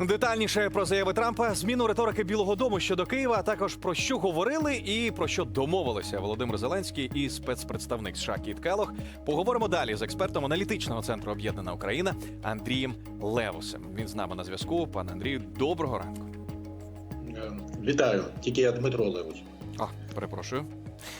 Детальніше про заяви Трампа, зміну риторики Білого Дому щодо Києва, а також про що говорили і про що домовилися Володимир Зеленський і спецпредставник США Кіт Келох. Поговоримо далі з експертом аналітичного центру Об'єднана Україна Андрієм Левусем. Він з нами на зв'язку. Пане Андрію, доброго ранку. Вітаю, тільки я Дмитро Левич. А, перепрошую.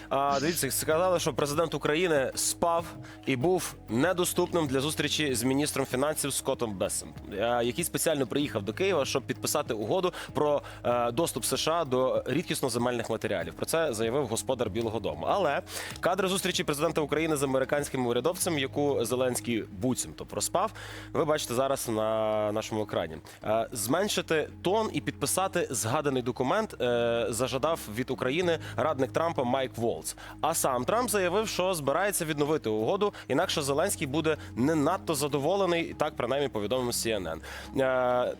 А дивіться, сказали, що президент України спав і був недоступним для зустрічі з міністром фінансів Скоттом Бессом, е, який спеціально приїхав до Києва, щоб підписати угоду про е, доступ США до рідкісно-земельних матеріалів. Про це заявив господар Білого Дому. Але кадри зустрічі президента України з американським урядовцем, яку Зеленський буцімто проспав, ви бачите зараз на нашому екрані. Е, Зменшити тон і підписати згаданий документ е, зажадав від України радник Трампа Майк Волц. А сам Трамп заявив, що збирається відновити угоду, інакше Зеленський буде не надто задоволений. Так принаймні повідомив CNN. Е,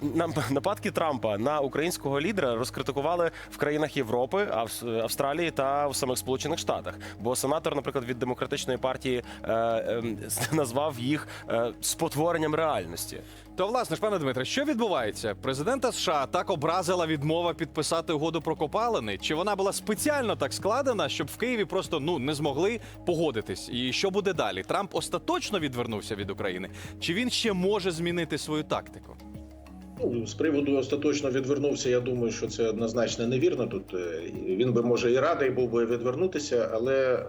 Нападки Трампа на українського лідера розкритикували в країнах Європи, Авс- Австралії та в самих Сполучених Штатах. Бо сенатор, наприклад, від демократичної партії е, ем, назвав їх е, спотворенням реальності. То власне ж, пане Дмитре, що відбувається? Президента США так образила відмова підписати угоду про копалини? Чи вона була спеціально так складена, щоб в Києві просто ну не змогли погодитись? І що буде далі? Трамп остаточно відвернувся від України? Чи він ще може змінити свою тактику? Ну, з приводу остаточно відвернувся. Я думаю, що це однозначно невірно. Тут е, він би може і радий був би відвернутися, але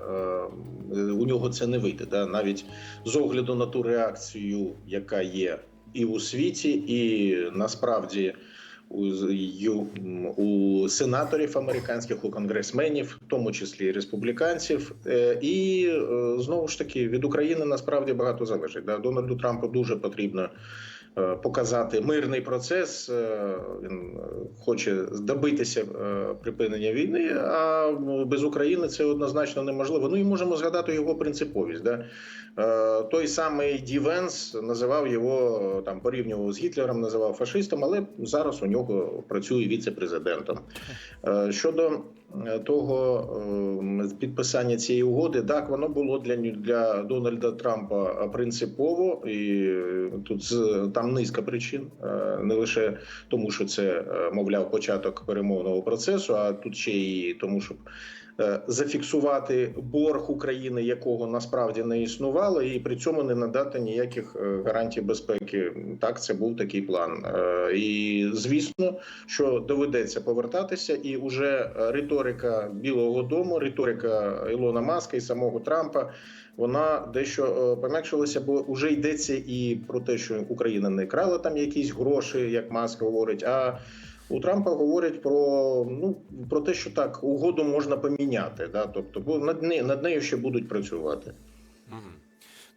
е, у нього це не вийде. Да? Навіть з огляду на ту реакцію, яка є і у світі, і насправді. У, у сенаторів американських, у конгресменів, в тому числі і республіканців, Е, і е, знову ж таки від України насправді багато залежить. Дональду Трампу дуже потрібно показати мирний процес. е, Він е, хоче добитися е, припинення війни. А без України це однозначно неможливо. Ну і можемо згадати його принциповість. Да? Е, Той самий Ді Венс називав його е, там порівнював з Гітлером, називав фашистом, але зараз у нього працює віце-президентом. Е, Щодо е, того е, підписання цієї угоди, так воно було для для Дональда Трампа принципово, і е, тут з- низка причин, е, не лише тому, що це е, мовляв початок перемовного процесу, а тут ще і тому, щоб зафіксувати борг України, якого насправді не існувало, і при цьому не надати ніяких е, гарантій безпеки. Так, це був такий план. Е, І звісно, що доведеться повертатися, і уже е, риторика Білого Дому, риторика Ілона Маска і самого Трампа. Вона дещо е, пом'якшилася, бо вже йдеться і про те, що Україна не крала там якісь гроші, як Маск говорить. А у Трампа говорять про ну про те, що так угоду можна поміняти. Да? Тобто, над нею над нею ще будуть працювати.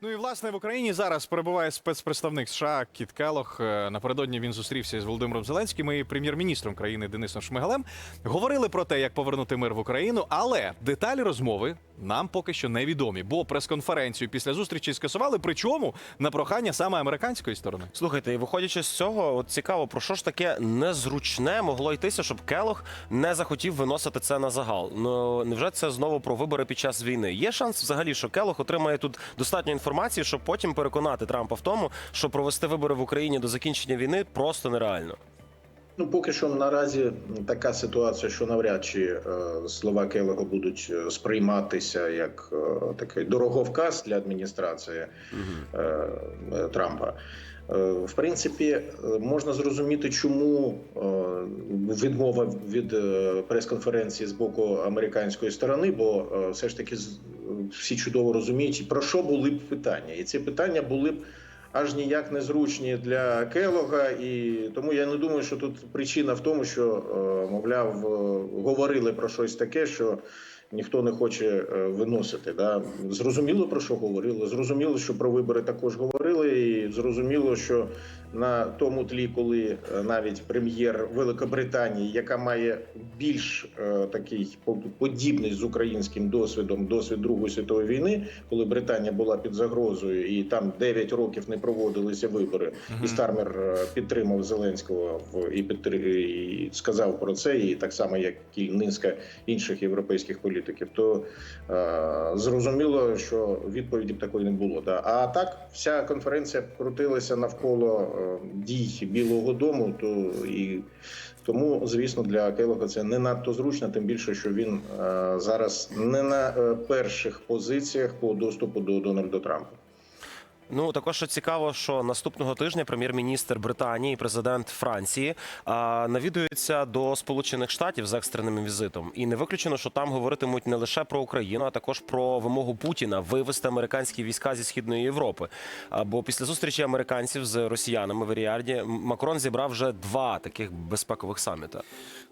Ну і власне в Україні зараз перебуває спецпредставник США Кіт Келох. Е, Напередодні він зустрівся з Володимиром Зеленським і прем'єр-міністром країни Денисом Шмигалем. Говорили про те, як повернути мир в Україну, але деталі розмови нам поки що невідомі, бо прес-конференцію після зустрічі скасували. Причому на прохання саме американської сторони. Слухайте, і виходячи з цього, от цікаво, про що ж таке незручне могло йтися, щоб Келох не захотів виносити це на загал. Ну невже це знову про вибори під час війни? Є шанс взагалі, що Келох отримає тут достатньо інформації, щоб потім переконати Трампа в тому, що провести вибори в Україні до закінчення війни просто нереально. Ну, поки що наразі така ситуація, що навряд чи е, слова Келего будуть е, сприйматися як е, такий дороговказ для адміністрації е, Трампа. В принципі, можна зрозуміти, чому відмова від прес-конференції з боку американської сторони, бо все ж таки всі чудово розуміють, про що були б питання, і ці питання були б аж ніяк незручні для Келога, і тому я не думаю, що тут причина в тому, що е, мовляв е, говорили про щось таке, що ніхто не хоче е, виносити. Да? Зрозуміло про що говорили. Зрозуміло, що про вибори також говорили, і зрозуміло, що на тому тлі, коли е, навіть прем'єр Великобританії, яка має більш е, такий по- подібний з українським досвідом, досвід Другої світової війни, коли Британія була під загрозою, і там 9 років не проводилися вибори, і Стармер е, підтримав Зеленського в і підтри... і сказав про це, і так само як і низка інших європейських політиків, то е, зрозуміло, що відповіді б такої не було. Да. А так вся конференція крутилася навколо е, дій Білого Дому, то і тому, звісно, для Келога це не надто зручно, тим більше, що він е, зараз не на е, перших позиціях по доступу до Дональда Трампа. Ну також що цікаво, що наступного тижня прем'єр-міністр Британії і президент Франції навідуються до Сполучених Штатів з екстреним візитом, і не виключено, що там говоритимуть не лише про Україну, а також про вимогу Путіна вивести американські війська зі східної Європи. А, Бо після зустрічі американців з росіянами в Ріарді Макрон зібрав вже два таких безпекових саміта.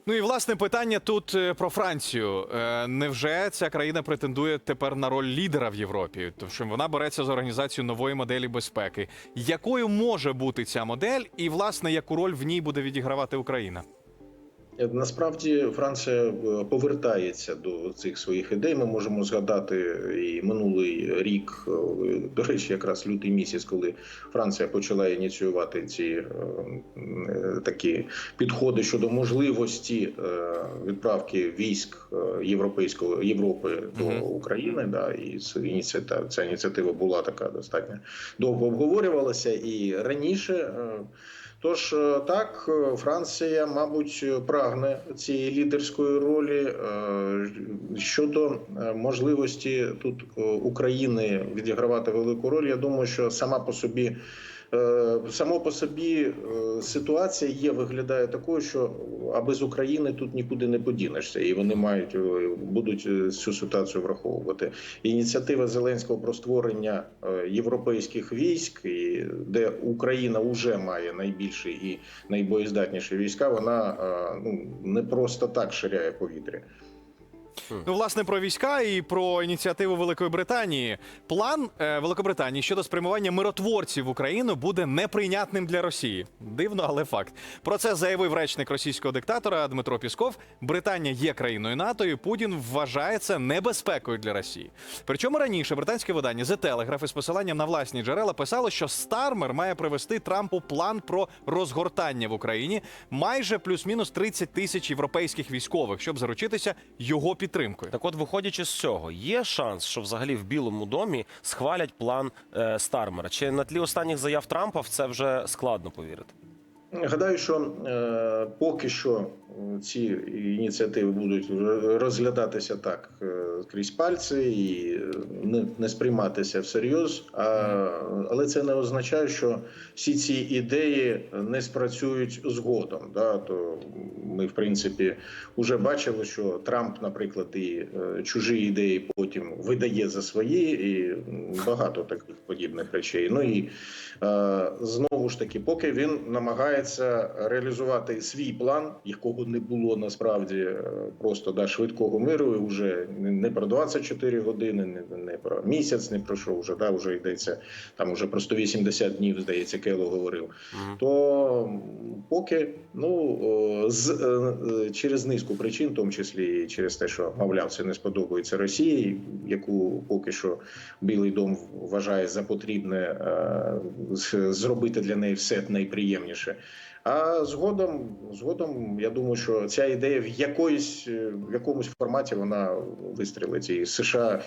Ну і власне питання тут е, про Францію. Е, Невже ця країна претендує тепер на роль лідера в Європі? Тому що вона береться за організацію нової моделі безпеки. Якою може бути ця модель, і власне яку роль в ній буде відігравати Україна? Насправді Франція е, повертається до цих своїх ідей. Ми можемо згадати і минулий рік, е, до речі, якраз лютий місяць, коли Франція почала ініціювати ці е, такі підходи щодо можливості відправки військ європейського Європи до. України. Да, і ця ініціатива була така достатньо довго обговорювалася і раніше. Тож е, так, е, Франція, мабуть, прагне цієї лідерської ролі Е, щодо можливості тут України відігравати велику роль. Я думаю, що сама по собі. Е, Само по собі е, ситуація є, виглядає такою, що а без України тут нікуди не подінешся, і вони мають е, будуть цю ситуацію враховувати. Ініціатива Зеленського про створення європейських військ, де Україна вже має найбільші і найбоєздатніші війська, вона ну не просто так ширяє повітря. Ну, власне, про війська і про ініціативу Великої Британії. План е, Великобританії щодо спрямування миротворців в Україну буде неприйнятним для Росії. Дивно, але факт. Про це заявив речник російського диктатора Дмитро Пісков. Британія є країною НАТО, і Путін вважає це небезпекою для Росії. Причому раніше британське видання The Telegraph із посиланням на власні джерела писало, що Стармер має привести Трампу план про розгортання в Україні майже плюс-мінус 30 тисяч європейських військових, щоб заручитися його підтримкою. Так, от, виходячи з цього, є шанс, що взагалі в Білому домі схвалять план е, Стармера. Чи на тлі останніх заяв Трампа в це вже складно повірити? Гадаю, що е, поки що е, ці ініціативи будуть розглядатися так е, крізь пальці і е, не, не сприйматися всерйоз. А, але це не означає, що всі ці ідеї не спрацюють згодом. Да? То ми, в принципі, вже бачили, що Трамп, наприклад, і е, чужі ідеї потім видає за свої, і багато таких подібних речей. Ну і е, знову ж таки, поки він намагається реалізувати свій план, якого не було насправді е, просто да, швидкого миру, і вже не про 24 години, не, не про місяць, не про що вже да, вже йдеться там уже про 180 днів, здається, Кело говорив Мгм. то поки ну з через низку причин, в тому числі і через те, що мовляв, це не сподобається Росії, яку поки що Білий Дом вважає за потрібне е, зробити для неї все найприємніше. А згодом, згодом, я думаю, що ця ідея в якоїсь е, в якомусь форматі вона вистрілить і США.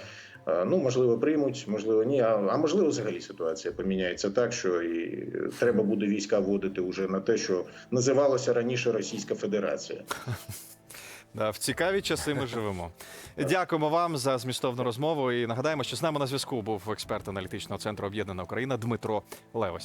Е, Ну, можливо, приймуть, можливо, ні. А, а можливо, взагалі ситуація поміняється так, що і треба буде війська вводити уже на те, що називалося раніше Російська Федерація. Да, в цікаві часи ми живемо. Дякуємо вам за змістовну розмову. І нагадаємо, що з нами на зв'язку був експерт аналітичного центру Об'єднана Україна Дмитро Левось.